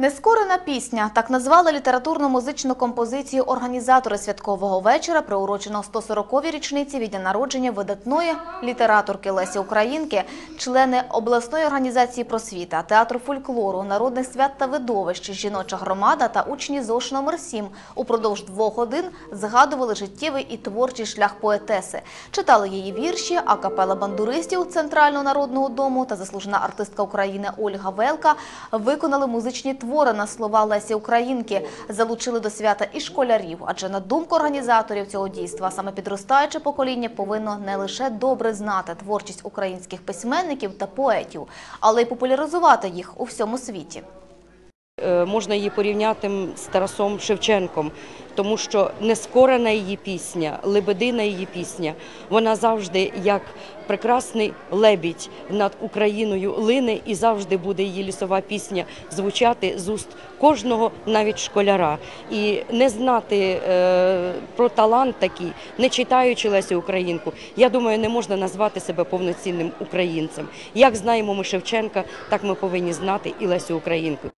Нескорена пісня. Так назвали літературно-музичну композицію організатори святкового вечора, приуроченого 140-й річниці від дня народження видатної літераторки Лесі Українки, члени обласної організації просвіта, театру фольклору, народних свят та видовищ, жіноча громада та учні ЗОШ номер 7 упродовж двох годин згадували життєвий і творчий шлях поетеси, читали її вірші, а капела бандуристів Центрального народного дому та заслужена артистка України Ольга Велка виконали музичні твори на слова Лесі Українки, залучили до свята і школярів. Адже на думку організаторів цього дійства, саме підростаюче покоління повинно не лише добре знати творчість українських письменників та поетів, але й популяризувати їх у всьому світі. Е, Можна її порівняти з Тарасом Шевченком, тому що нескорена її пісня, лебедина її пісня, вона завжди як прекрасний лебідь над Україною лине і завжди буде її лісова пісня звучати з уст кожного, навіть школяра. І не знати е, про талант такий, не читаючи Лесю Українку, я думаю, не можна назвати себе повноцінним українцем. Як знаємо ми Шевченка, так ми повинні знати і Лесю Українку.